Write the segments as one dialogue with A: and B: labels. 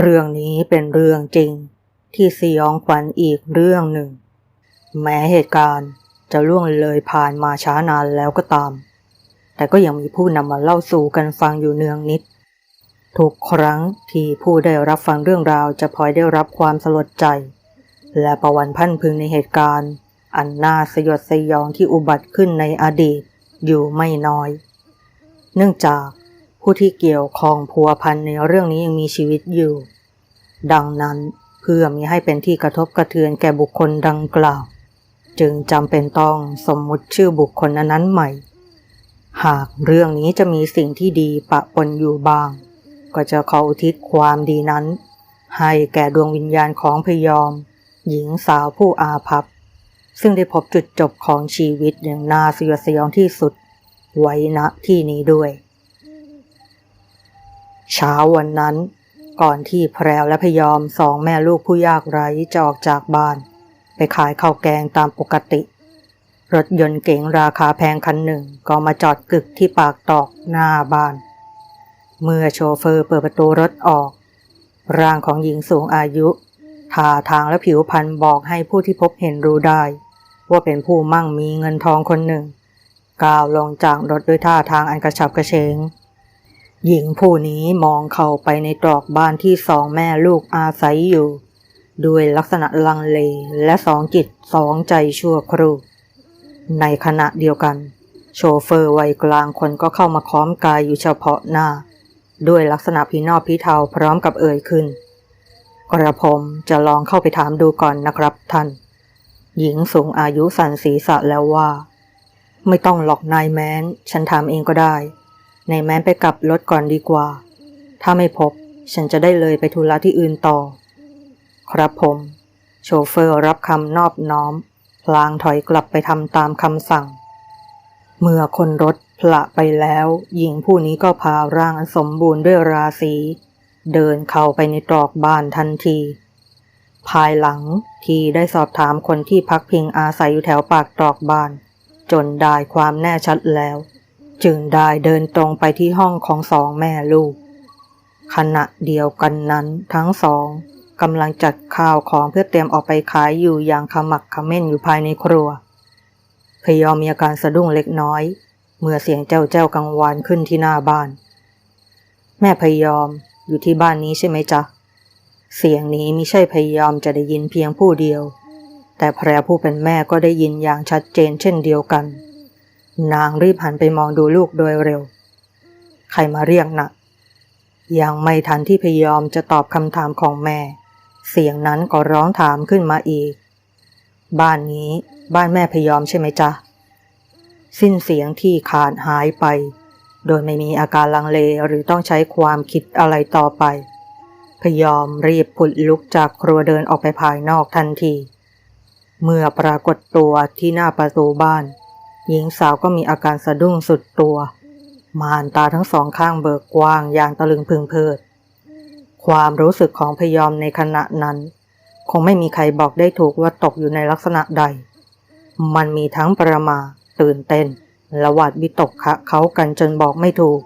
A: เรื่องนี้เป็นเรื่องจริงที่สยองขวัญอีกเรื่องหนึ่ง แม้เหตุการณ์จะล่วงเลยผ่านมาช้านานแล้วก็ตาม แต่ก็ยังมีผู้นำมาเล่าสู่กันฟังอยู่เนืองนิด ทุกครั้งที่ผู้ได้รับฟังเรื่องราวจะพลอยได้รับความสลดใจ และประวันพันพึงในเหตุการณ์ อันน่าสยดสยองที่อุบัติขึ้นในอดีตอยู่ไม่น้อย เนื่องจาก ผู้ที่เกี่ยวข้องพัวพันในเรื่องนี้ยังมีชีวิตอยู่ ดังนั้นเพื่อมีให้เป็นที่กระทบกระเทือนแก่บุคคลดังกล่าว จึงจำเป็นต้องสมมุติชื่อบุคคลนั้นใหม่ หากเรื่องนี้จะมีสิ่งที่ดีปะปนอยู่บ้าง ก็จะขออุทิศความดีนั้น ให้แก่ดวงวิญญาณของพยอม หญิงสาวผู้อาภัพ ซึ่งได้พบจุดจบของชีวิตอย่างน่าสยดสยองที่สุด ไว้ณที่นี้ด้วย เช้าวันนั้น ก่อนที่แพรวและพยอมสองแม่ลูกผู้ยากไร้จะออกจากบ้าน ไปขายข้าวแกงตามปกติ รถยนต์เก๋งราคาแพงคันหนึ่งก็มาจอดกึกที่ปากตอกหน้าบ้าน เมื่อโชเฟอร์เปิดประตูรถออก ร่างของหญิงสูงอายุท่าทางและผิวพรรณบอกให้ผู้ที่พบเห็นรู้ได้ ว่าเป็นผู้มั่งมีเงินทองคนหนึ่งก้าวลงจากรถด้วยท่าทางอันกระฉับกระเฉง หญิงผู้นี้มองเข้าไปในตรอกบ้านที่สองแม่ลูกอาศัยอยู่ ด้วยลักษณะลังเลและสองจิตสองใจชั่วครู่ ในขณะเดียวกัน โชเฟอร์วัยกลางคนก็เข้ามาค้อมกายอยู่เฉพาะหน้า ด้วยลักษณะพีนอบพีเทาพร้อมกับเอ่ยขึ้น กระผมจะลองเข้าไปถามดูก่อนนะครับท่าน หญิงสูงอายุสันศีรษะแล้วว่า ไม่ต้องหลอกนายแม้น ฉันถามเองก็ได้ นายแม้นไปกลับรถก่อนดีกว่า ถ้าไม่พบฉันจะได้เลยไปธุระที่อื่นต่อ ครับผม โชเฟอร์รับคำนอบน้อม พลางถอยกลับไปทำตามคำสั่ง เมื่อคนรถพละไปแล้ว หญิงผู้นี้ก็พาร่างอสมบูรณ์ด้วยราศี เดินเข้าไปในตรอกบ้านทันที ภายหลังที่ได้สอบถามคนที่พักพิงอาศัยอยู่แถวปากตรอกบ้าน จนได้ความแน่ชัดแล้ว จึงได้เดินตรงไปที่ห้องของสองแม่ลูก ขณะเดียวกันนั้นทั้งสองกำลังจัดข้าวของเพื่อเตรียมออกไปขายอยู่อย่างขมักขม้นอยู่ภายในครัว พยอมมีอาการสะดุ้งเล็กน้อย เมื่อเสียงเจ้าเจ้ากังวานขึ้นที่หน้าบ้าน แม่พยอมอยู่ที่บ้านนี้ใช่ไหมจ๊ะ เสียงนี้ไม่ใช่พยอมจะได้ยินเพียงผู้เดียว แต่แพรผู้เป็นแม่ก็ได้ยินอย่างชัดเจนเช่นเดียวกัน นางรีบหันไปมองดูลูกโดยเร็ว ใครมาเรียกนะยังไม่ทันที่พยอมจะตอบคำถามของแม่ เสียงนั้นก็ร้องถามขึ้นมาอีก บ้านนี้บ้านแม่พยอมใช่ไหมจ๊ะ สิ้นเสียงที่ขาดหายไป โดยไม่มีอาการลังเลหรือต้องใช้ความคิดอะไรต่อไป พยอมรีบผุดลุกจากครัวเดินออกไปภายนอกทันที เมื่อปรากฏตัวที่หน้าประตูบ้าน หญิงสาวก็มีอาการสะดุ้งสุดตัวมานตาทั้งสองข้างเบิกกว้างอย่างตะลึงพึงเพิด ความรู้สึกของพยอมในขณะนั้น คงไม่มีใครบอกได้ถูกว่าตกอยู่ในลักษณะใด มันมีทั้งประมา ตื่นเต้นและหวาดวิตกคะเขากันจนบอกไม่ถูก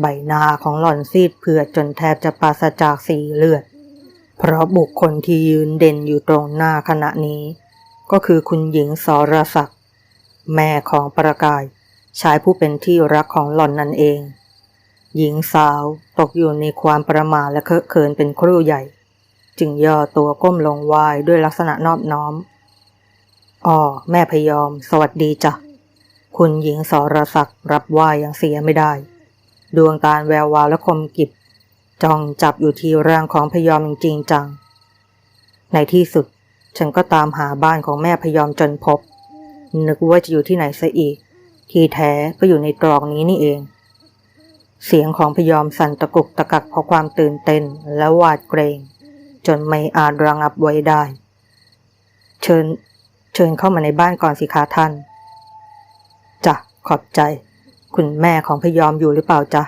A: ใบหน้าของหล่อนซีดเผือดจนแทบจะปราศจากสีเลือด เพราะบุคคลที่ยืนเด่นอยู่ตรงหน้าขณะนี้ ก็คือคุณหญิงสรศักดิ์ แม่ของประกายชายผู้เป็นที่รักของหล่อนนั่นเอง หญิงสาวตกอยู่ในความประมาและเคอะเขินเป็นครู่ใหญ่ จึงย่อตัวก้มลงไหว้ด้วยลักษณะนอบน้อมอ๋อแม่พยอม สวัสดีจ้ะ คุณหญิงสรศักดิ์รับไหวอย่างเสียไม่ได้ ดวงตาแวววาวและคมกิบจ้องจับอยู่ที่ร่างของพยอมจริงจัง ในที่สุด ฉันก็ตามหาบ้านของแม่พยอมจนพบ นึกว่าจะอยู่ที่ไหนซะอีก ที่แท้ก็อยู่ในตรอกนี้นี่เอง เสียงของพยอมสั่นตะกุกตะกักเพราะความตื่นเต้นและหวาดเกรง จนไม่อาจระงับไว้ได้ เชิญ เชิญเข้ามาในบ้านก่อนสิคะท่านจ้ะขอบใจ คุณแม่ของพยอมอยู่หรือเปล่าจ๊ะ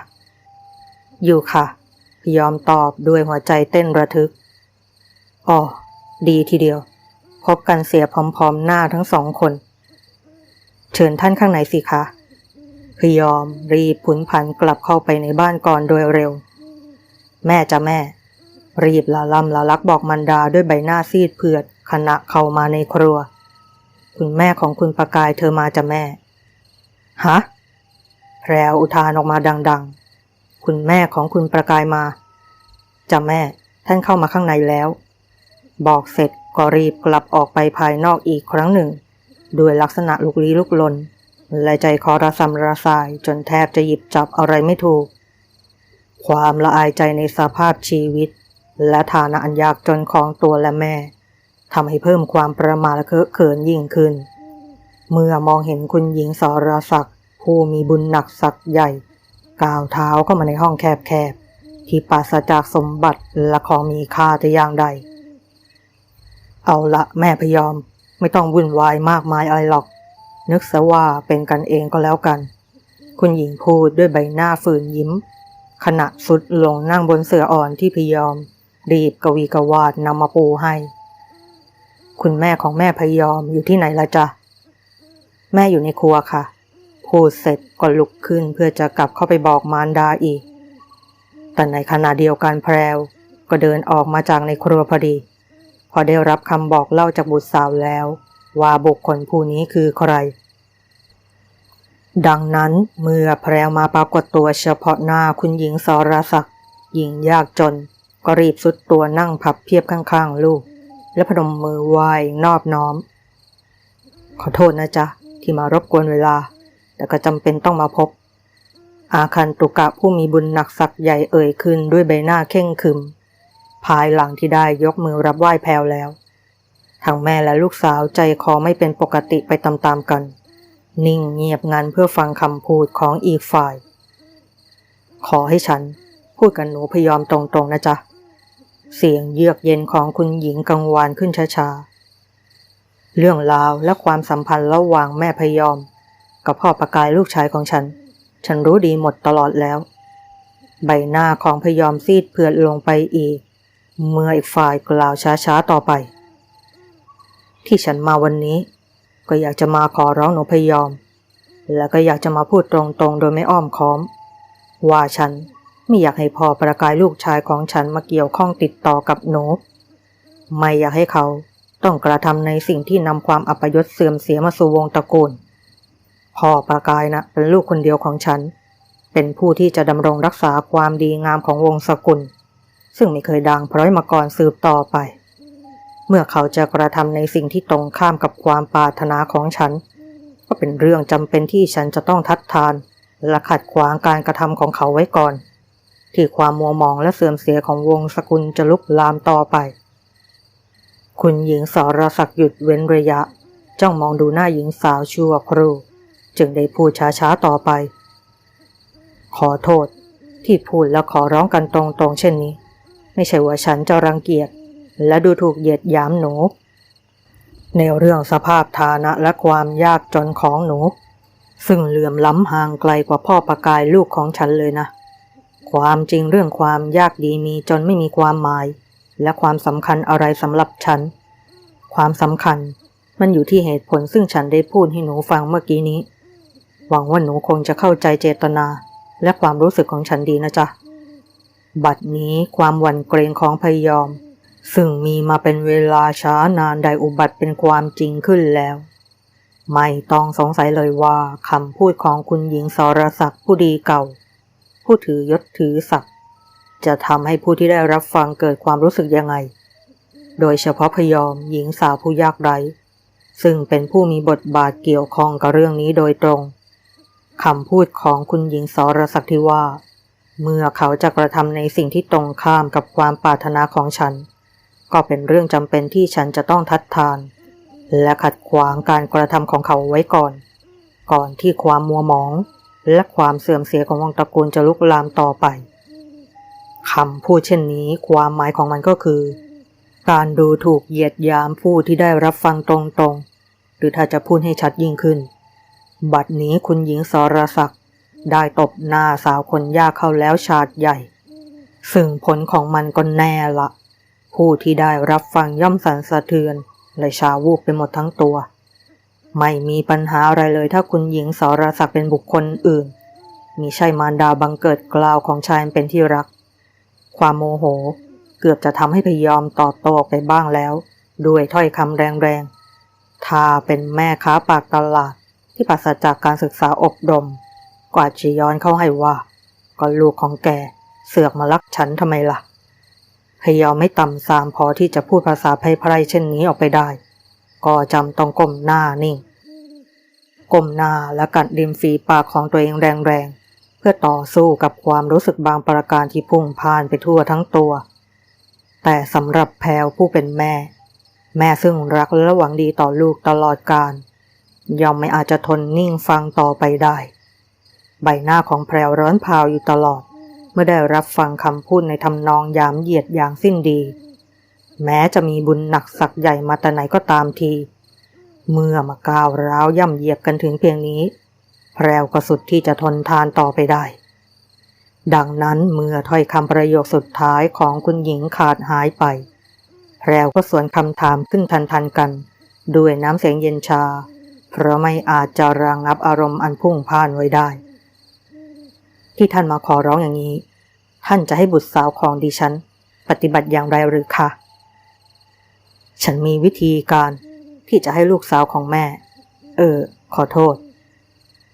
A: อยู่ค่ะ พยอมตอบด้วยหัวใจเต้นระทึกอ๋อดีทีเดียว พบกันเสียพร้อมๆหน้าทั้งสองคน เชิญท่านข้างในสิคะพยอมรีบผุนผันกลับเข้าไปในบ้านก่อนโดยเร็ว แม่จะแม่ รีบละล่ำละลักบอกมันดาด้วยใบหน้าซีดเผือดขณะเข้ามาในครัว คุณแม่ของคุณประกายเธอมาจะแม่ฮะแพรวอุทานออกมาดัง ๆ คุณแม่ของคุณประกายมาจะแม่ท่านเข้ามาข้างในแล้ว บอกเสร็จก็รีบกลับออกไปภายนอกอีกครั้งหนึ่ง ด้วยลักษณะลุกลี้ลุกลน และใจคอระสำระสายจนแทบจะหยิบจับอะไรไม่ถูก ความละอายใจในสภาพชีวิต และฐานะอันยากจนของตัวและแม่ทำให้เพิ่มความประมาทและเคอะเขินยิ่งขึ้น เมื่อมองเห็นคุณหญิงสรศักดิ์ผู้มีบุญหนักศักดิ์ใหญ่ ก้าวเท้าเข้ามาในห้องแคบๆ ที่ปราศจากสมบัติและของมีค่าแต่อย่างใด เอาละแม่พยอม ไม่ต้องวุ่นวายมากมายอะไรหรอก นึกซะว่าเป็นกันเองก็แล้วกัน คุณหญิงพูดด้วยใบหน้าฝืนยิ้ม ขณะสุดลงนั่งบนเสื่ออ่อนที่พยอม รีบกวีกวาดนำมาปูให้ คุณแม่ของแม่พยอมอยู่ที่ไหนละจ๊ะ แม่อยู่ในครัวค่ะ พูดเสร็จก็ลุกขึ้นเพื่อจะกลับเข้าไปบอกมารดาอีก แต่ในขณะเดียวกันแพรวก็เดินออกมาจากในครัวพอดี พอได้รับคำบอกเล่าจากบุตรสาวแล้ว ว่าบุคคลผู้นี้คือใคร ดังนั้นเมื่อแพรวมาปรากฏตัวเฉพาะหน้าคุณหญิงสรศักดิ์หญิงยากจน ก็รีบสุดตัวนั่งพับเพียบข้างๆลูก และพนมมือไหว้นอบน้อม ขอโทษนะจ๊ะ ที่มารบกวนเวลา แต่ก็จำเป็นต้องมาพบ อาคันตุกะผู้มีบุญหนักศักดิ์ใหญ่เอ่ยขึ้นด้วยใบหน้าเข่งขึม ภายหลังที่ได้ยกมือรับไหว้แพรวแล้ว ทั้งแม่และลูกสาวใจคอไม่เป็นปกติไปตามๆกัน นิ่งเงียบงันเพื่อฟังคำพูดของอีกฝ่าย ขอให้ฉันพูดกับหนูพยอมตรงๆนะจ๊ะ เสียงเยือกเย็นของคุณหญิงกังวานขึ้นช้าๆ เรื่องราวและความสัมพันธ์ระหว่างแม่พยอม กับพ่อประกายลูกชายของฉัน ฉันรู้ดีหมดตลอดแล้ว ใบหน้าของพยอมซีดเผือดลงไปอีก เมื่ออีกฝ่ายกล่าวช้าๆต่อไป ที่ฉันมาวันนี้ ก็อยากจะมาขอร้องหนูพยอม และก็อยากจะมาพูดตรงๆ โดยไม่อ้อมค้อม ว่าฉันไม่อยากให้พ่อประกายลูกชายของฉันมาเกี่ยวข้องติดต่อกับหนูไม่อยากให้เขาต้องกระทำในสิ่งที่นำความอัปยศเสื่อมเสียมาสู่วงตระกูล พ่อประกายนะเป็นลูกคนเดียวของฉัน เป็นผู้ที่จะดำรงรักษาความดีงามของวงสกุล ซึ่งไม่เคยดังพร้อยมาก่อนสืบต่อไป เมื่อเขาจะกระทำในสิ่งที่ตรงข้ามกับความปรารถนาของฉัน ก็เป็นเรื่องจำเป็นที่ฉันจะต้องทัดทาน และขัดขวางการกระทำของเขาไว้ก่อน ที่ความมัวมองและเสื่อมเสียของวงสกุลจะลุกลามต่อไป คุณหญิงสรศักดิ์หยุดเว้นระยะ จ้องมองดูหน้าหญิงสาวชั่วครู่จึงได้พูดช้าๆต่อไป ขอโทษที่พูดและขอร้องกันตรงๆเช่นนี้ ไม่ใช่ว่าฉันจะรังเกียจและดูถูกเหยียดหยามหนู ในเรื่องสภาพฐานะและความยากจนของหนู ซึ่งเหลื่อมล้ำห่างไกลกว่าพ่อประกายลูกของฉันเลยนะ ความจริงเรื่องความยากดีมีจนไม่มีความหมาย และความสำคัญอะไรสำหรับฉัน ความสำคัญมันอยู่ที่เหตุผลซึ่งฉันได้พูดให้หนูฟังเมื่อกี้นี้ หวังว่าหนูคงจะเข้าใจเจตนา และความรู้สึกของฉันดีนะจ๊ะ บัดนี้ความหวั่นเกรงของพยอม ซึ่งมีมาเป็นเวลาช้านานได้อุบัติเป็นความจริงขึ้นแล้ว ไม่ต้องสงสัยเลยว่าคำพูดของคุณหญิงสรศักดิ์ผู้ดีเก่า ผู้ถือยศถือศักดิ์จะทำให้ผู้ที่ได้รับฟังเกิดความรู้สึกยังไง โดยเฉพาะพยอมหญิงสาวผู้ยากไร้ซึ่งเป็นผู้มีบทบาทเกี่ยวข้องกับเรื่องนี้โดยตรงคำพูดของคุณหญิงสรศักดิ์ที่ว่า เมื่อเขาจะกระทำในสิ่งที่ตรงข้ามกับความปรารถนาของฉัน ก็เป็นเรื่องจำเป็นที่ฉันจะต้องทัดทาน และขัดขวางการกระทำของเขาไว้ก่อน ก่อนที่ความมัวหมอง และความเสื่อมเสียของวงตระกูลจะลุกลามต่อไปคำพูดเช่นนี้ความหมายของมันก็คือ การดูถูกเหยียดยามผู้ที่ได้รับฟังตรงๆ หรือถ้าจะพูดให้ชัดยิ่งขึ้น บัดนี้คุณหญิงสรศักดิ์ ได้ตบหน้าสาวคนยากเข้าแล้วชาดใหญ่ ซึ่งผลของมันก็แน่ละ ผู้ที่ได้รับฟังย่อมสันสะเทือนและชาวูบไปหมดทั้งตัว ไม่มีปัญหาอะไรเลยถ้าคุณหญิงสรศักดิ์เป็นบุคคลอื่น มีใช่มารดาบังเกิดกล่าวของชายเป็นที่รัก ความโมโหเกือบจะทำให้พยอมตอบโต้ออกไปบ้างแล้ว ด้วยถ้อยคำแรงๆถ้าเป็นแม่ค้าปากตลาดที่ปราศจากการศึกษาอบรม กว่าจะย้อนเข้าให้ว่า ก็ลูกของแก เสือกมาลักฉันทำไมล่ะพยอมไม่ต่ำสามพอที่จะพูดภาษาไพร่ๆเช่นนี้ออกไปได้ ก็จำต้องก้มหน้านิ่งก้มหน้าและกัดริมฝีปากของตัวเองแรงๆ เพื่อต่อสู้กับความรู้สึกบางประการที่พุ่งพ่านไปทั่วทั้งตัว แต่สำหรับแพลวผู้เป็นแม่ แม่ซึ่งรักและหวังดีต่อลูกตลอดกาลย่อมไม่อาจจะทนนิ่งฟังต่อไปได้ ใบหน้าของแพรวร้อนเผาอยู่ตลอด เมื่อได้รับฟังคำพูดในทำนองยามเหยียดอย่างสิ้นดี แม้จะมีบุญหนักสักใหญ่มาแต่ไหนก็ตามที เมื่อมาก้าวร้าวย่ำเหยียบกันถึงเพียงนี้ แพรวก็สุดที่จะทนทานต่อไปได้ ดังนั้นเมื่อถ้อยคำประโยคสุดท้ายของคุณหญิงขาดหายไป แพรวก็สวนคำถามขึ้นทันทันกัน ด้วยน้ำเสียงเย็นชา เพราะไม่อาจจะระงับอารมณ์อันพุ่งพ่านไว้ได้ ที่ท่านมาขอร้องอย่างนี้ ท่านจะให้บุตรสาวของดิฉัน ปฏิบัติอย่างไรหรือคะฉันมีวิธีการที่จะให้ลูกสาวของแม่ เออ ขอโทษ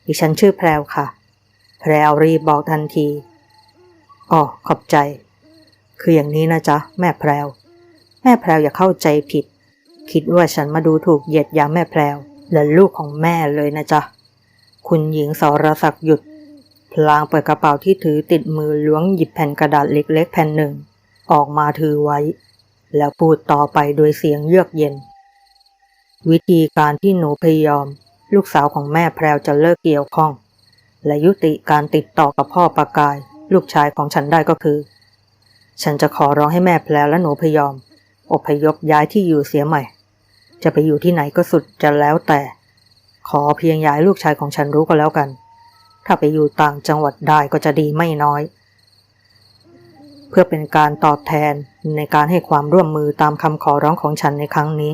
A: ดิฉันชื่อแพรวค่ะ แพรวรีบบอกทันทีอ๋อขอบใจ คืออย่างนี้นะจ๊ะ แม่แพรว แม่แพรวอย่าเข้าใจผิด คิดว่าฉันมาดูถูกเหยียดยามแม่แพรวและลูกของแม่เลยนะจ๊ะ คุณหญิงสรศักดิ์หยุด พลางเปิดกระเป๋าที่ถือติดมือล้วงหยิบแผ่นกระดาษเล็ก ๆ แผ่นหนึ่ง ออกมาถือไว้ แล้วพูดต่อไปโดยเสียงเยือกเย็น วิธีการที่หนูพยายามลูกสาวของแม่แพรวจะเลิกเกี่ยวข้อง และยุติการติดต่อกับพ่อประกาย ลูกชายของฉันได้ก็คือ ฉันจะขอร้องให้แม่แพรวและหนูพยอม อพยพย้ายที่อยู่เสียใหม่ จะไปอยู่ที่ไหนก็สุดจะแล้วแต่ ขอเพียงย้ายลูกชายของฉันรู้ก็แล้วกัน ถ้าไปอยู่ต่างจังหวัดได้ก็จะดีไม่น้อย เพื่อเป็นการตอบแทนในการให้ความร่วมมือตามคำขอร้องของฉันในครั้งนี้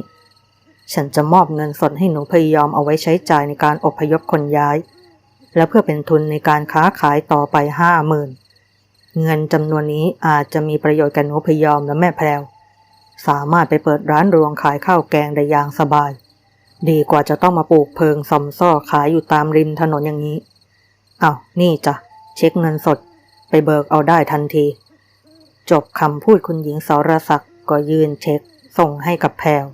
A: ฉันจะมอบเงินสดให้หนูพยายามเอาไว้ใช้จ่ายในการอพยพคนย้าย และเพื่อเป็นทุนในการค้าขายต่อไปห้าหมื่นเงินจำนวนนี้อาจจะมีประโยชน์กับหนูพยอมและแม่แพรวสามารถไปเปิดร้านรวงขายข้าวแกงได้อย่างสบาย ดีกว่าจะต้องมาปลูกเพิงซอมซ่อขายอยู่ตามริมถนนอย่างนี้ เอาวนี่จ้ะ เช็คเงินสด ไปเบิกเอาได้ทันที จบคำพูดคุณหญิงสรศักดิ์ก็ยืนเช็ค ส่งให้กับแพรว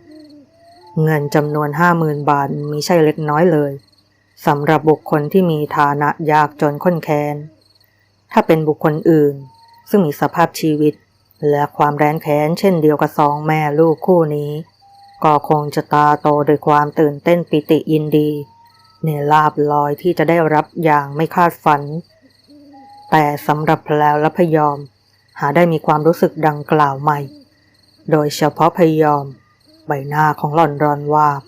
A: เงินจำนวนห้าหมื่นบาทมีใช่เล็กน้อยเลยสำหรับบุคคลที่มีฐานะยากจนข้นแค้น ถ้าเป็นบุคคลอื่น ซึ่งมีสภาพชีวิต และความแร้นแค้นเช่นเดียวกับสองแม่ลูกคู่นี้ ก็คงจะตาโตด้วยความตื่นเต้นปิติยินดี ในลาบลอยที่จะได้รับอย่างไม่คาดฝัน แต่สำหรับแพลวและพยอม หาได้มีความรู้สึกดังกล่าวใหม่ โดยเฉพาะพยอม ใบหน้าของหล่อนรอนวาบ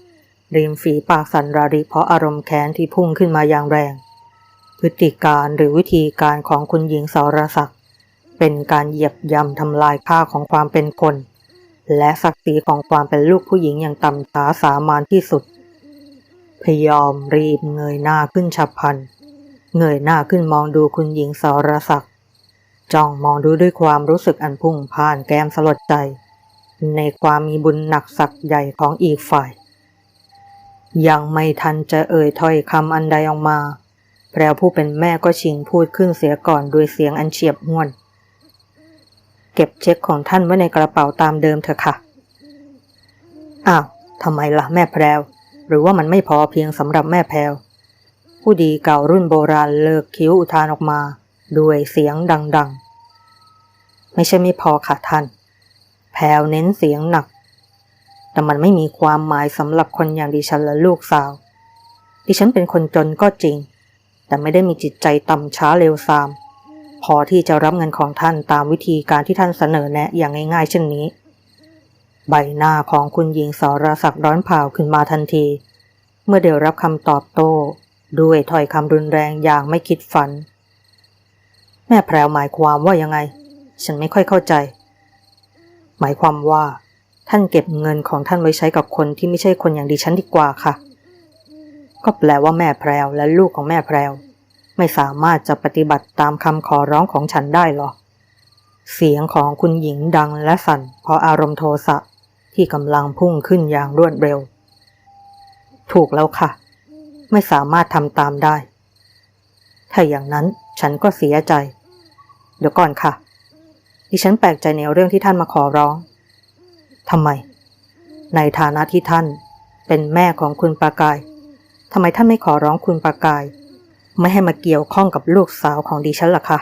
A: ริมฝีปากสันราริเพราะอารมณ์แค้นที่พุ่งขึ้นมาอย่างแรง พฤติการหรือวิธีการของคุณหญิงสรศักดิ์เป็นการเหยียบย่ำทำลายค่าของความเป็นคน และศักดิ์ศรีของความเป็นลูกผู้หญิงอย่างต่ำช้าสามานที่สุด พยอมรีบเงยหน้าขึ้นฉับพลัน เงยหน้าขึ้นมองดูคุณหญิงสรศักดิ์จ้องมองดูด้วยความรู้สึกอันพุ่งพ่านแก้มสลดใจ ในความมีบุญหนักสักใหญ่ของอีกฝ่าย ยังไม่ทันจะเอ่ยถ้อยคำอันใดออกมา แพรวผู้เป็นแม่ก็ชิงพูดขึ้นเสียก่อนด้วยเสียงอันเฉียบห้วน เก็บเช็คของท่านไว้ในกระเป๋าตามเดิมเถอะค่ะ อ้าวทำไมล่ะแม่แพรว หรือว่ามันไม่พอเพียงสำหรับแม่แพรวผู้ดีเก่ารุ่นโบราณเลิกคิ้วอุทานออกมา ด้วยเสียงดังๆ ไม่ใช่ไม่พอค่ะท่าน แพรวเน้นเสียงหนัก แต่มันไม่มีความหมายสำหรับคนอย่างดิฉันและลูกสาว ดิฉันเป็นคนจนก็จริง แต่ไม่ได้มีจิตใจต่ำช้าเร็วซาม พอที่จะรับเงินของท่านตามวิธีการที่ท่านเสนอแนะอย่างง่ายๆ เช่นนี้ ใบหน้าของคุณหญิงสรศักดิ์ร้อนเผาขึ้นมาทันที เมื่อเดี๋ยวรับคำตอบโต้ ด้วยถ้อยคำรุนแรงอย่างไม่คิดฝัน แม่แพรวหมายความว่ายังไง ฉันไม่ค่อยเข้าใจ หมายความว่า ท่านเก็บเงินของท่านไว้ใช้กับคนที่ไม่ใช่คนอย่างดิฉันดีกว่าค่ะ ก็แปลว่าแม่แพรวและลูกของแม่แพรวไม่สามารถจะปฏิบัติตามคำขอร้องของฉันได้หรอเสียงของคุณหญิงดังและสั่นเพราะอารมณ์โทสะ ที่กำลังพุ่งขึ้นอย่างรวดเร็ว ถูกแล้วค่ะ ไม่สามารถทำตามได้ ถ้าอย่างนั้นฉันก็เสียใจ เดี๋ยวก่อนค่ะ ดิฉันแปลกใจในเรื่องที่ท่านมาขอร้องทำไม ในฐานะที่ท่านเป็นแม่ของคุณปากายทำไมท่านไม่ขอร้องคุณปากาย ไม่ให้มาเกี่ยวข้องกับลูกสาวของดิฉันล่ะคะ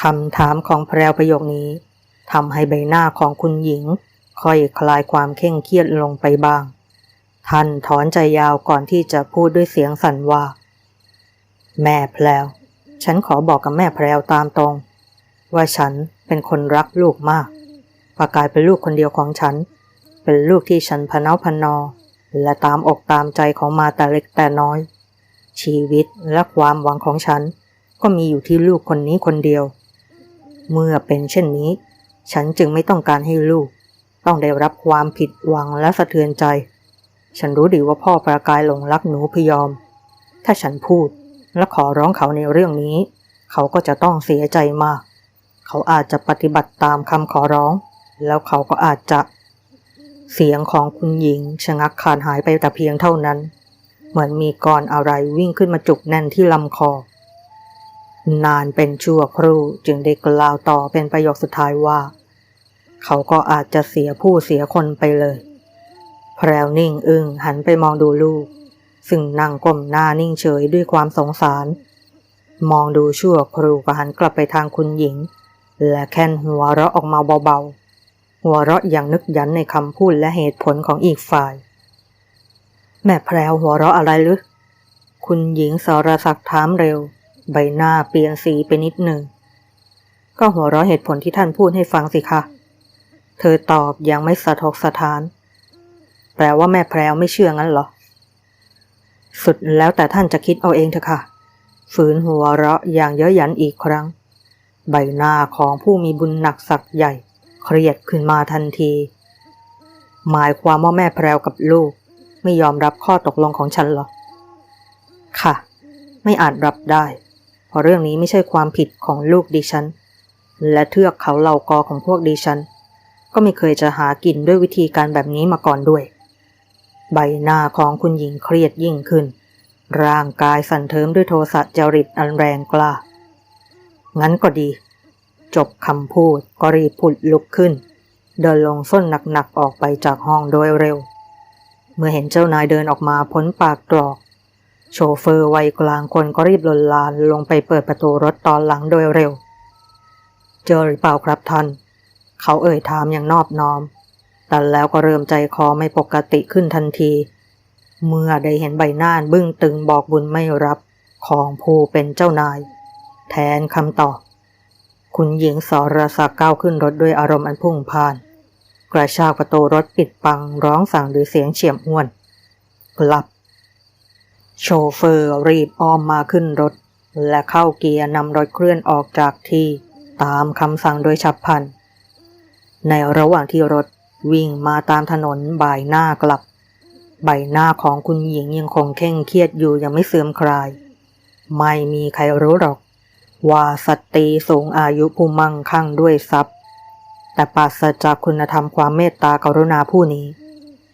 A: คำถามของแพรวประโยคนี้ทำให้ใบหน้าของคุณหญิง ค่อยคลายความเคร่งเครียดลงไปบ้าง ท่านถอนใจยาวก่อนที่จะพูดด้วยเสียงสั่นว่า แม่แพรวฉันขอบอกกับแม่แพรวตามตรง ว่าฉันเป็นคนรักลูกมากปากายเป็นลูกคนเดียวของฉัน เป็นลูกที่ฉันพเนาพนอ และตามอกตามใจของมาแต่เล็กแต่น้อย ชีวิตและความหวังของฉัน ก็มีอยู่ที่ลูกคนนี้คนเดียว เมื่อเป็นเช่นนี้ ฉันจึงไม่ต้องการให้ลูก ต้องได้รับความผิดหวังและสะเทือนใจ ฉันรู้ดีว่าพ่อประกายหลงรักหนูพยอม ถ้าฉันพูดและขอร้องเขาในเรื่องนี้ เขาก็จะต้องเสียใจมาก เขาอาจจะปฏิบัติตามคำขอร้อง แล้วเขาก็อาจจะ เสียงของคุณหญิงชะงักขาดหายไปแต่เพียงเท่านั้น เหมือนมีก้อนอะไรวิ่งขึ้นมาจุกแน่นที่ลำคอ นานเป็นชั่วครู่จึงได้กล่าวต่อเป็นประโยคสุดท้ายว่า เขาก็อาจจะเสียผู้เสียคนไปเลย แพรวนิ่งอึ้งหันไปมองดูลูก ซึ่งนั่งก้มหน้านิ่งเฉยด้วยความสงสาร มองดูชั่วครูก็หันกลับไปทางคุณหญิง และแค่นหัวเราะออกมาเบาๆ หัวเราะอย่างนึกยันในคำพูดและเหตุผลของอีกฝ่าย แม่แพรวหัวเราะอะไรหรือคุณหญิงสรศักดิ์ถามเร็ว ใบหน้าเปลี่ยนสีไปนิดหนึ่ง ก็หัวเราะเหตุผลที่ท่านพูดให้ฟังสิคะ เธอตอบยังไม่สะทกสะท้าน แปลว่าแม่แพรวไม่เชื่องั้นเหรอ สุดแล้วแต่ท่านจะคิดเอาเองเถอะค่ะ ฝืนหัวเราะอย่างเย้ยหยันอีกครั้ง ใบหน้าของผู้มีบุญหนักสักใหญ่ เครียดขึ้นมาทันที หมายความว่าแม่แพรวกับลูก ไม่ยอมรับข้อตกลงของฉันเหรอ ค่ะ ไม่อาจรับได้ เพราะเรื่องนี้ไม่ใช่ความผิดของลูกดิฉัน และเทือกเขาเหล่ากอของพวกดิฉัน ก็ไม่เคยจะหากินด้วยวิธีการแบบนี้มาก่อนด้วย ใบหน้าของคุณหญิงเครียดยิ่งขึ้น ร่างกายสั่นเทิมด้วยโทสะจริตอันแรงกล้า งั้นก็ดี จบคำพูดก็รีบผุดลุกขึ้น เดินลงส้นหนักๆออกไปจากห้องโดยเร็ว เมื่อเห็นเจ้านายเดินออกมาพ้นปากตรอก โชเฟอร์วัยกลางคนก็รีบลนลานลงไปเปิดประตูรถตอนหลังโดยเร็ว เจอหรือเปล่าครับท่าน เขาเอ่ยถามอย่างนอบน้อม แต่แล้วก็เริ่มใจคอไม่ปกติขึ้นทันที เมื่อได้เห็นใบหน้าบึ้งตึงบอกบุญไม่รับของผู้เป็นเจ้านาย แทนคำตอบ คุณหญิงสรศักดิ์ก้าวขึ้นรถด้วยอารมณ์อันพุ่งพ่าน กระชากประตูรถปิดปังร้องสั่งด้วยเสียงเฉียบห้วน กลับ โชเฟอร์รีบอ้อมมาขึ้นรถ และเข้าเกียร์นำรถเคลื่อนออกจากที่ ตามคำสั่งโดยฉับพลัน ในระหว่างที่รถวิ่งมาตามถนนบ่ายหน้ากลับ ใบหน้าของคุณหญิงยังคงเคร่งเครียดอยู่ยังไม่เสื่อมคลาย ไม่มีใครรู้หรอก ว่าสตรีสูงอายุผู้มั่งคั่งด้วยทรัพย์ แต่ปราศจากคุณธรรมความเมตตากรุณาผู้นี้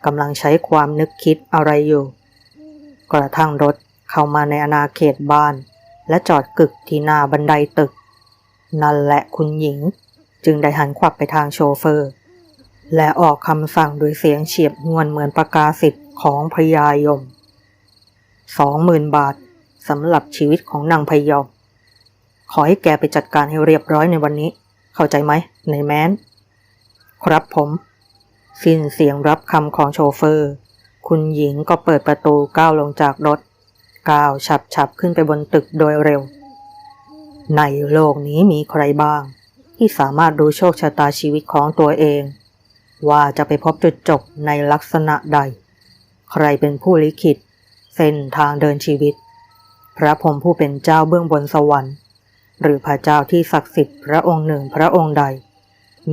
A: กำลังใช้ความนึกคิดอะไรอยู่ กระทั่งรถเข้ามาในอาณาเขตบ้าน และจอดกึกที่หน้าบันไดตึก นั่นแหละคุณหญิง จึงได้หันขวับไปทางโชเฟอร์ และออกคำสั่งโดยเสียงเฉียบหวนเหมือนประกาศสิทธิ์ของพญายมสองหมื่นบาทสำหรับชีวิตของนางพยอม ขอให้แกไปจัดการให้เรียบร้อยในวันนี้ เข้าใจไหมในแมนครับผมสิ้นเสียงรับคำของโชเฟอร์ คุณหญิงก็เปิดประตูก้าวลงจากรถ ก้าวฉับฉับๆขึ้นไปบนตึกโดยเร็ว ในโลกนี้มีใครบ้าง ที่สามารถรู้โชคชะตาชีวิตของตัวเอง ว่าจะไปพบจุดจบในลักษณะใด ใครเป็นผู้ลิขิต เส้นทางเดินชีวิต พระพรหมผู้เป็นเจ้าเบื้องบนสวรรค์ หรือพระเจ้าที่ศักดิ์สิทธิ์พระองค์หนึ่งพระองค์ใด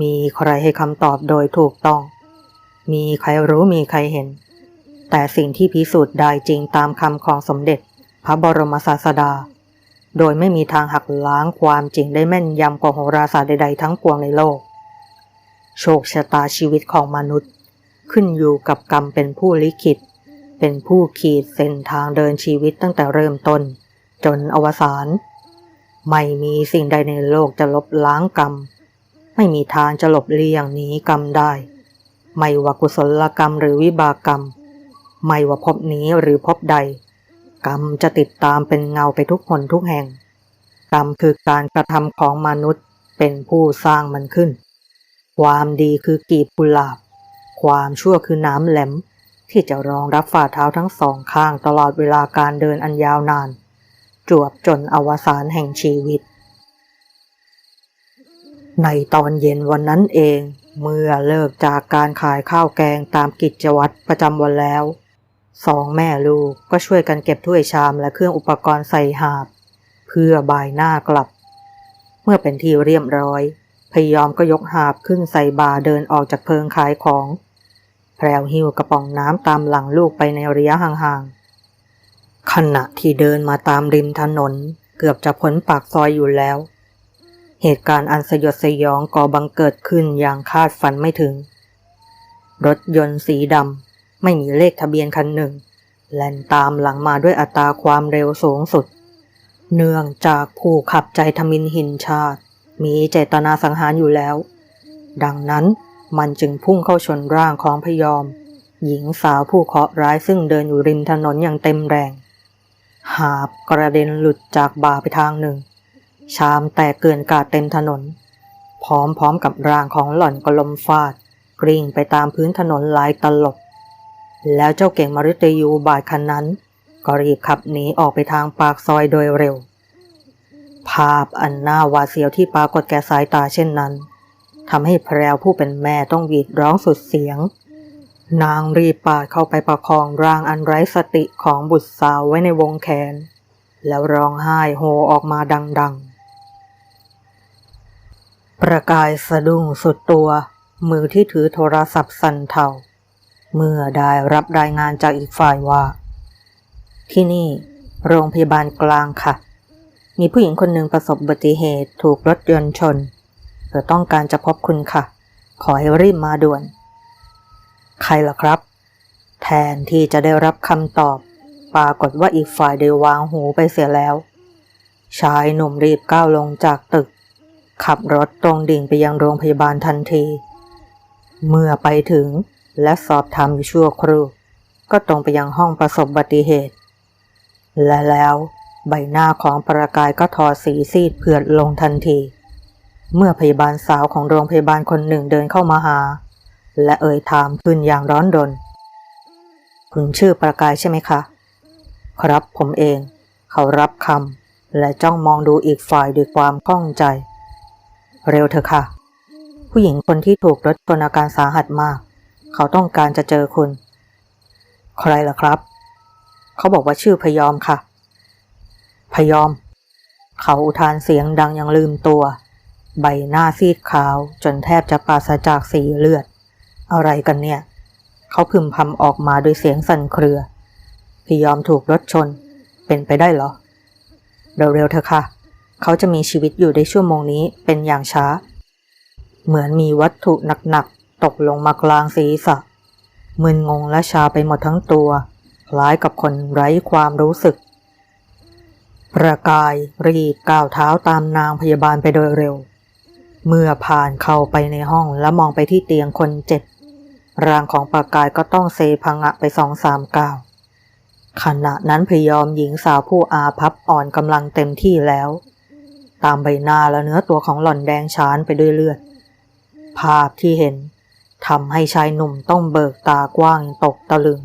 A: มีใครให้คำตอบโดยถูกต้อง มีใครรู้มีใครเห็น แต่สิ่งที่พิสูจน์ได้จริงตามคำของสมเด็จ พระบรมศาสดา โดยไม่มีทางหักล้างความจริงได้แม่นยำกว่าโหราศาสตร์ใดๆทั้งปวงในโลก โชคชะตาชีวิตของมนุษย์ ขึ้นอยู่กับกรรมเป็นผู้ลิขิต เป็นผู้ขีดเส้นทางเดินชีวิตตั้งแต่เริ่มต้น จนอวสานไม่มีสิ่งใดในโลกจะลบล้างกรรม ไม่มีทางจะหลบเลี่ยงหนีกรรมได้ ไม่ว่ากุศลกรรมหรือวิบากกรรม ไม่ว่าภพนี้หรือภพใด กรรมจะติดตามเป็นเงาไปทุกหนทุกแห่ง กรรมคือการกระทำของมนุษย์เป็นผู้สร้างมันขึ้น ความดีคือกีบกุหลาบ ความชั่วคือน้ำแหลม ที่จะรองรับฝ่าเท้าทั้งสองข้างตลอดเวลาการเดินอันยาวนาน จวบจนอวสานแห่งชีวิต ในตอนเย็นวันนั้นเอง เมื่อเลิกจากการขายข้าวแกงตามกิจวัตรประจำวันแล้ว สองแม่ลูกก็ช่วยกันเก็บถ้วยชามและเครื่องอุปกรณ์ใส่หาบ เพื่อบายหน้ากลับ เมื่อเป็นที่เรียบร้อย พยอมก็ยกหาบขึ้นใส่บาเดินออกจากเพิงขายของ แพรวหิวกระป๋องน้ำตามหลังลูกไปในระยะห่างๆขณะที่เดินมาตามริมถนน เกือบจะพ้นปากซอยอยู่แล้ว เหตุการณ์อันสยดสยองก่อบังเกิดขึ้นอย่างคาดฝันไม่ถึง รถยนต์สีดำ ไม่มีเลขทะเบียนคันหนึ่ง แล่นตามหลังมาด้วยอัตราความเร็วสูงสุด เนื่องจากผู้ขับใจทมินหินชาติ มีเจตนาสังหารอยู่แล้ว ดังนั้นมันจึงพุ่งเข้าชนร่างของพยอม หญิงสาวผู้เคราะห์ร้ายซึ่งเดินอยู่ริมถนนอย่างเต็มแรง หาบกระเด็นหลุดจากบ่าไปทางหนึ่ง ชามแตกเกลื่อนกาดเต็มถนน พร้อมๆกับร่างของหล่อนก็ลมฟาด กริ่งไปตามพื้นถนนหลายตลบ แล้วเจ้าเก่งมฤตยูบาดคันนั้น ก็รีบขับหนีออกไปทางปากซอยโดยเร็ว ภาพอันน่าหวาดเสียวที่ปรากฏแก่สายตาเช่นนั้นทำให้แพรวผู้เป็นแม่ต้องหวีดร้องสุดเสียง นางรีบปาดเข้าไปประคองร่างอันไร้สติของบุตรสาวไว้ในวงแขน แล้วร้องไห้โฮออกมาดัง ๆ ประกายสะดุ้งสุดตัว มือที่ถือโทรศัพท์สั่นเทา เมื่อได้รับรายงานจากอีกฝ่ายว่า ที่นี่ โรงพยาบาลกลางค่ะ มีผู้หญิงคนหนึ่งประสบอุบัติเหตุถูกรถยนต์ชนเธอต้องการจะพบคุณค่ะ ขอให้รีบมาด่วน ใครล่ะครับ แทนที่จะได้รับคำตอบ ปรากฏว่าอีกฝ่ายได้วางหูไปเสียแล้ว ชายหนุ่มรีบก้าวลงจากตึก ขับรถตรงดิ่งไปยังโรงพยาบาลทันที เมื่อไปถึง และสอบถามอยู่ชั่วครู่ ก็ตรงไปยังห้องประสบอุบัติเหตุ และแล้วใบหน้าของประกายก็ทอสีซีดเผือดลงทันที เมื่อพยาบาลสาวของโรงพยาบาลคนหนึ่งเดินเข้ามาหา และเอ่ยถามขึ้นอย่างร้อนรน คุณชื่อประกายใช่ไหมคะ ครับผมเอง เขารับคำและจ้องมองดูอีกฝ่ายด้วยความข้องใจ เร็วเถอะค่ะ ผู้หญิงคนที่ถูกรถชนอาการสาหัสมาก เขาต้องการจะเจอคุณ ใครล่ะครับ เขาบอกว่าชื่อพยอมค่ะ พยอม เขาอุทานเสียงดังย่างลืมตัว ใบหน้าซีดขาวจนแทบจะปราศจากสีเลือด อะไรกันเนี่ย เขาพึมพำออกมาด้วยเสียงสั่นเครือ พยอมถูกรถชน เป็นไปได้เหรอ เร็วๆเถอะค่ะ เขาจะมีชีวิตอยู่ในชั่วโมงนี้เป็นอย่างช้า เหมือนมีวัตถุหนักๆ ตกลงมากลางศีรษะมึนงงและชาไปหมดทั้งตัว คล้ายกับคนไร้ความรู้สึก ประกายรีบก้าวเท้าตามนางพยาบาลไปโดยเร็ว เมื่อผ่านเข้าไปในห้องและมองไปที่เตียงคนเจ็บ ร่างของประกายก็ต้องเซพังะไปสองสามก้าวขณะนั้นพยอมหญิงสาวผู้อาพับอ่อนกำลังเต็มที่แล้ว ตามใบหน้าและเนื้อตัวของหล่อนแดงฉานไปด้วยเลือด ภาพที่เห็น ทำให้ชายหนุ่มต้องเบิกตากว้างตกตะลึง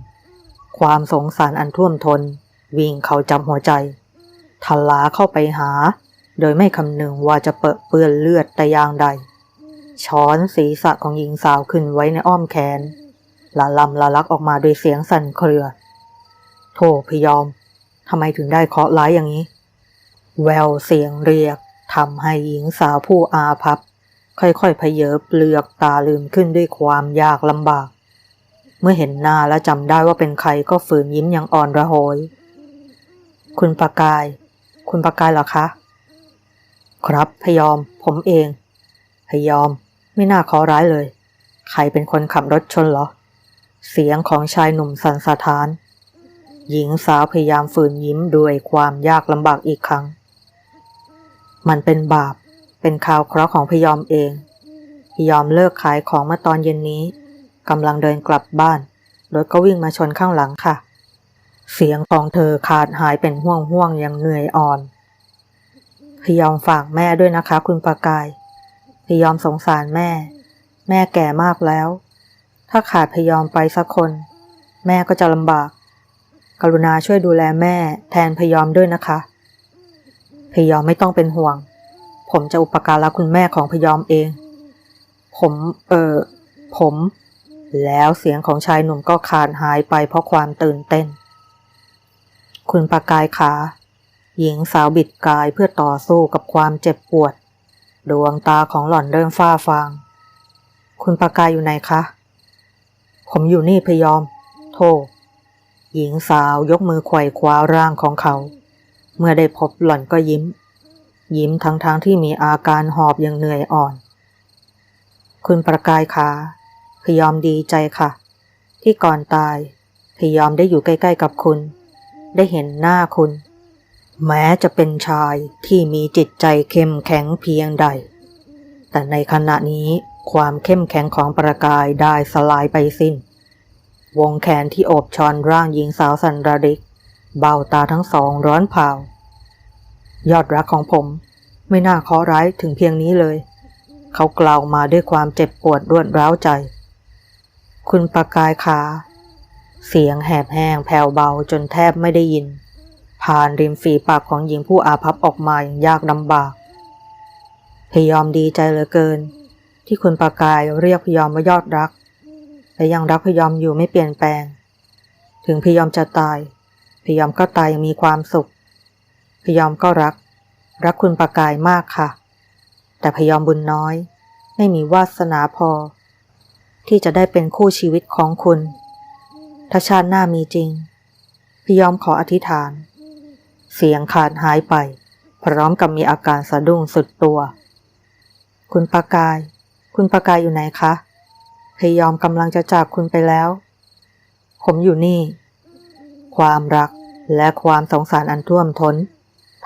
A: ความสงสารอันท่วมทน วิ่งเข้าจำหัวใจทลาเข้าไปหา โดยไม่คำนึงว่าจะเปรอะเปื้อนเลือดแต่อย่างใด ช้อนศีรษะของหญิงสาวขึ้นไว้ในอ้อมแขนละลำละลักออกมาด้วยเสียงสั่นเครือ โธ่พยอมทำไมถึงได้เคาะร้ายอย่างนี้ แววเสียงเรียกทำให้หญิงสาวผู้อาพับ ค่อยๆเพเยบเปลือกตาลืมขึ้นด้วยความยากลำบาก เมื่อเห็นหน้าและจำได้ว่าเป็นใครก็ฝืนยิ้มอย่างอ่อนระโหย คุณประกาย คุณประกายเหรอคะ ครับพยอม ผมเอง พยอม ไม่น่าขอร้ายเลย ใครเป็นคนขับรถชนเหรอ เสียงของชายหนุ่มสันสะท้าน หญิงสาวพยายามฝืนยิ้มด้วยความยากลำบากอีกครั้ง มันเป็นบาป เป็นข่าวเคราะห์ของพยอมเอง พยอมเลิกขายของเมื่อตอนเย็นนี้กำลังเดินกลับบ้านรถก็วิ่งมาชนข้างหลังค่ะ เสียงของเธอขาดหายเป็นห่วงห่วงๆอย่างเหนื่อยอ่อนพยอมฝากแม่ด้วยนะคะ คุณประกายพยอมสงสารแม่ แม่แก่มากแล้ว ถ้าขาดพยอมไปสักคน แม่ก็จะลำบาก กรุณาช่วยดูแลแม่แทนพยอมด้วยนะคะ พยอมไม่ต้องเป็นห่วง ผมจะอุปการะคุณแม่ของพยอมเอง ผมเออผม แล้วเสียงของชายหนุ่มก็ขาดหายไปเพราะความตื่นเต้น คุณประกายขา หญิงสาวบิดกายเพื่อต่อสู้กับความเจ็บปวด ดวงตาของหล่อนเริ่มฟ้าฟาง คุณประกายอยู่ไหนคะ ผมอยู่นี่พยอม โทษหญิงสาวยกมือไขว่คว้าร่างของเขา เมื่อได้พบหล่อนก็ยิ้ม ยิ้มทั้งๆทที่มีอาการหอบอย่างเหนื่อยอ่อน คุณประกายขาพยอมดีใจค่ะ ที่ก่อนตายพยอมได้อยู่ใกล้ๆกับคุณ ได้เห็นหน้าคุณ แม้จะเป็นชายที่มีจิตใจเข้มแข็งเพียงใด แต่ในขณะนี้ความเข้มแข็งของประกายได้สลายไปสิ้น วงแขนที่โอบชอนร่างหญิงสาวสันระดิก เบ้าตาทั้งสองร้อนเผา ยอดรักของผม ไม่น่าเคาะร้ายถึงเพียงนี้เลย เขากล่าวมาด้วยความเจ็บปวดรวดร้าวใจ คุณประกายขาเสียงแหบแห้งแผ่วเบาจนแทบไม่ได้ยิน ผ่านริมฝีปากของหญิงผู้อาภัพออกมาอย่างยากลำบากพยอมดีใจเหลือเกิน ที่คุณประกายเรียกพยอมว่ายอดรักและยังรักพยอมอยู่ไม่เปลี่ยนแปลง ถึงพยอมจะตายพยอมก็ตายอย่างมีความสุข พยอมก็รัก รักคุณประกายมากค่ะ แต่พยอมบุญน้อย ไม่มีวาสนาพอ ที่จะได้เป็นคู่ชีวิตของคุณ ถ้าชาติหน้ามีจริง พยอมขออธิษฐาน เสียงขาดหายไป พร้อมกับมีอาการสะดุ้งสุดตัว คุณประกาย คุณประกายอยู่ไหนคะพยอมกำลังจะจากคุณไปแล้ว ผมอยู่นี่ ความรักและความสงสารอันท่วมท้น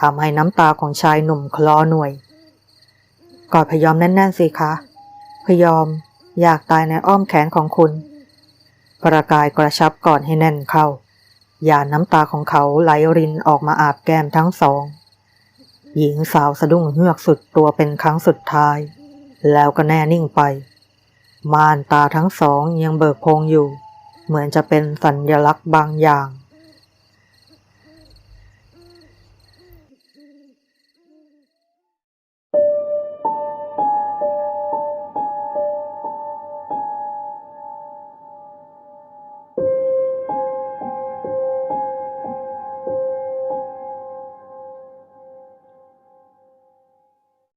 A: ทำให้น้ำตาของชายหนุ่มคลอหน่วย กอดพยอมแน่น ๆ สิคะ พยอมอยากตายในอ้อมแขนของคุณ ประกายกระชับก่อดให้แน่นเข้าหยาน้ำตาของเขาไหลรินออกมาอาบแก้มทั้งสอง หญิงสาวสะดุ้งเฮือกสุดตัวเป็นครั้งสุดท้าย แล้วก็แน่นิ่งไป ม่านตาทั้งสองยังเบิกโพงอยู่ เหมือนจะเป็นสัญญลักษณ์บางอย่าง